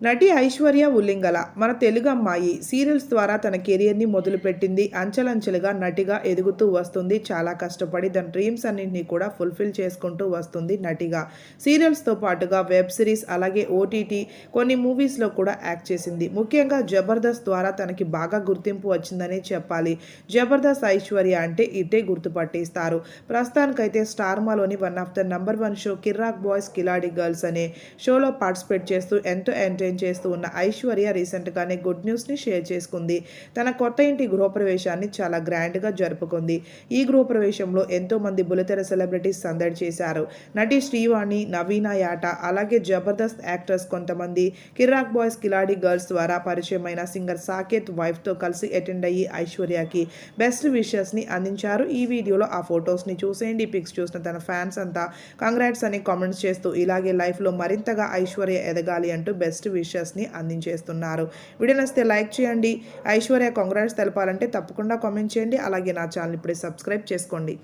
నటి ఐశ్వర్య ఉల్లింగల మన తెలుగు అమ్మాయి సీరియల్స్ ద్వారా తన కెరియర్ని మొదలుపెట్టింది. అంచెలంచెలుగా నటిగా ఎదుగుతూ వస్తుంది. చాలా కష్టపడి తన డ్రీమ్స్ అన్నింటినీ కూడా ఫుల్ఫిల్ చేసుకుంటూ వస్తుంది నటిగా. సీరియల్స్తో పాటుగా వెబ్ సిరీస్ అలాగే ఓటీటీ కొన్ని మూవీస్లో కూడా యాక్ట్ చేసింది. ముఖ్యంగా జబర్దస్త్ ద్వారా తనకి బాగా గుర్తింపు వచ్చిందనే చెప్పాలి. జబర్దస్త్ ఐశ్వర్య అంటే ఇట్టే గుర్తుపట్టేస్తారు. ప్రస్తుతానికైతే స్టార్మాలోని one of the number one show Kirrak boys Khiladi girls అనే షోలో పార్టిసిపేట్ చేస్తూ ఎంతో మెయింటైన్ చేస్తూ ఉన్న ఐశ్వర్య రీసెంట్గానే గుడ్ న్యూస్ని షేర్ చేసుకుంది. తన కొత్త ఇంటి గృహప్రవేశాన్ని చాలా గ్రాండ్గా జరుపుకుంది. ఈ గృహప్రవేశంలో ఎంతో మంది బులితెర సెలబ్రిటీస్ సందడి చేశారు. నటి శ్రీవాణి నవీన యాట అలాగే జబర్దస్త్ యాక్టర్స్ కొంతమంది కిరాక్ బాయ్స్ కిలాడి గర్ల్స్ ద్వారా పరిచయమైన సింగర్ సాకేత్ వైఫ్తో కలిసి అటెండ్ అయ్యి ఐశ్వర్యకి బెస్ట్ విషెస్ని అందించారు. ఈ వీడియోలో ఆ ఫొటోస్ని చూసేయండి. పిక్స్ చూసిన తన ఫ్యాన్స్ అంతా కంగ్రాట్స్ అని కామెంట్స్ చేస్తూ ఇలాగే లైఫ్లో మరింతగా ఐశ్వర్య ఎదగాలి అంటూ బెస్ట్ విషెస్ని అందించేస్తున్నారు. వీడియో నచ్చితే లైక్ చేయండి. ఐశ్వర్య కాంగ్రాట్స్ తెలపాలంటే తప్పకుండా కామెంట్ చేయండి. అలాగే నా ఛానల్ ఇప్పుడే సబ్స్క్రైబ్ చేసుకోండి.